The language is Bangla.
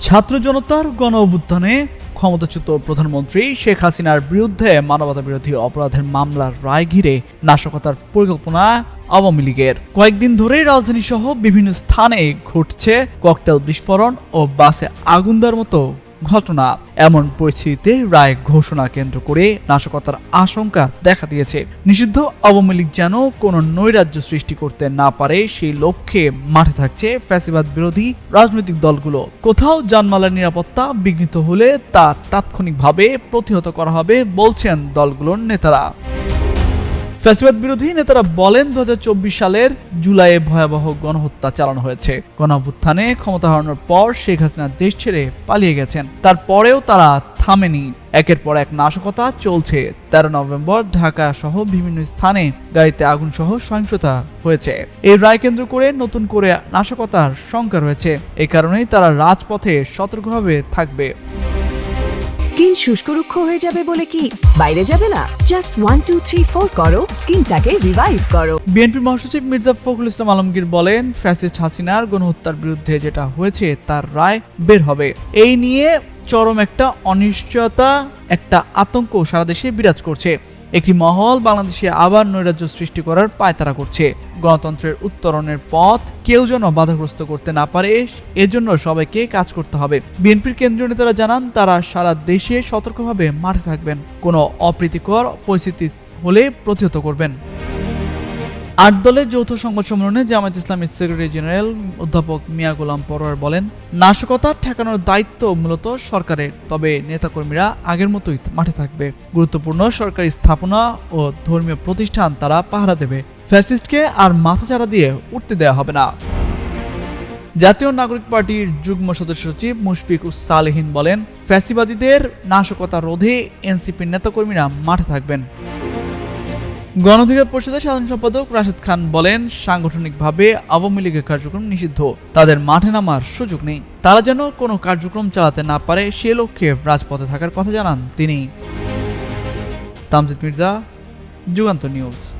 ছাত্র জনতার গণ অভ্যুত্থানে ক্ষমতাচ্যুত প্রধানমন্ত্রী শেখ হাসিনার বিরুদ্ধে মানবতা বিরোধী অপরাধের মামলার রায় ঘিরে নাশকতার পরিকল্পনা আওয়ামী লীগের। কয়েকদিন ধরে রাজধানী সহ বিভিন্ন স্থানে ঘটছে ককটেল বিস্ফোরণ ও বাসে আগুন দেওয়ার মতো ঘটনা। এমন পরিস্থিতিতে রায় ঘোষণা কেন্দ্র করে নাশকতার আশঙ্কা দেখা দিয়েছে। নিষিদ্ধ আওয়ামী লীগ যেন কোনো নৈরাজ্য সৃষ্টি করতে না পারে, সেই লক্ষ্যে মাঠে থাকছে ফ্যাসিবাদ বিরোধী রাজনৈতিক দলগুলো। কোথাও জানমালের নিরাপত্তা বিঘ্নিত হলে তা তাৎক্ষণিকভাবে প্রতিহত করা হবে বলছেন দলগুলোর নেতারা। ফ্যাসিবাদ বিরোধী নেতারা বলেন দু সালের জুলাইয়ে ভয়াবহ গণহত্যা চালানো হয়েছে। গণঅভ্যুত্থানে ক্ষমতা হারানোর পর শেখ হাসিনা দেশ ছেড়ে পালিয়ে গেছেন। তারপরেও তারা থামেনি। একের পর এক নাশকতা চলছে। তেরো নভেম্বর ঢাকা সহ বিভিন্ন স্থানে গাড়িতে আগুন সহ সহিংসতা হয়েছে। এই রায় কেন্দ্র করে নতুন করে নাশকতার শঙ্কা রয়েছে। এই কারণেই তারা রাজপথে সতর্কভাবে থাকবে। স্কিন শুষ্ক রুক্ষ হয়ে যাবে বলে কি? বাইরে যাবে না। Just one two three four করো। স্কিনটাকে রিভাইভ করো। বিএনপি মহাসচিব মির্জা ফখরুল ইসলাম আলমগীর বলেন, ফ্যাসিস্ট হাসিনার গণহত্যার বিরুদ্ধে যেটা হয়েছে, তার রায় বের হবে। এই নিয়ে চরম একটা অনিশ্চয়তা, একটা আতঙ্ক সারা দেশে বিরাজ করছে। একটি মহল বাংলাদেশে আবার নৈরাজ্য সৃষ্টি করার পায়তারা করছে। গণতন্ত্রের উত্তরণের পথ কেউ যেন বাধাগ্রস্ত করতে না পারে, এজন্য সবাইকে কাজ করতে হবে। বিএনপির কেন্দ্রীয় নেতারা জানান, তারা সারা দেশে সতর্কভাবে মাঠে থাকবেন। কোনো অপ্রীতিকর পরিস্থিতি হলে প্রতিহত করবেন। আট দলের যৌথ সংবাদ সম্মেলনে জামায়াত ইসলামের সেক্রেটারি জেনারেল অধ্যাপক মিয়া গোলাম পরোয়ার বলেন, নাশকতা ঠেকানোর দায়িত্ব মূলত সরকারের, তবে নেতাকর্মীরা আগের মতোই মাঠে থাকবে। গুরুত্বপূর্ণ সরকারি স্থাপনা ও ধর্মীয় প্রতিষ্ঠান তারা পাহারা দেবে। ফ্যাসিস্টকে আর মাথাচাড়া দিয়ে উঠতে দেওয়া হবে না। জাতীয় নাগরিক পার্টির যুগ্ম সদস্য সচিব মুশফিক সালেহীন বলেন, ফ্যাসিবাদীদের নাশকতা রোধে এনসিপির নেতাকর্মীরা মাঠে থাকবেন। গণঅধিকার পরিষদের সাধারণ সম্পাদক রাশেদ খান বলেন, সাংগঠনিকভাবে আওয়ামী লীগের কার্যক্রম নিষিদ্ধ। তাদের মাঠে নামার সুযোগ নেই। তারা যেন কোনো কার্যক্রম চালাতে না পারে, সে লক্ষ্যে রাজপথে থাকার কথা জানান তিনি। তামজিদ মির্জা, যুগান্ত নিউজ।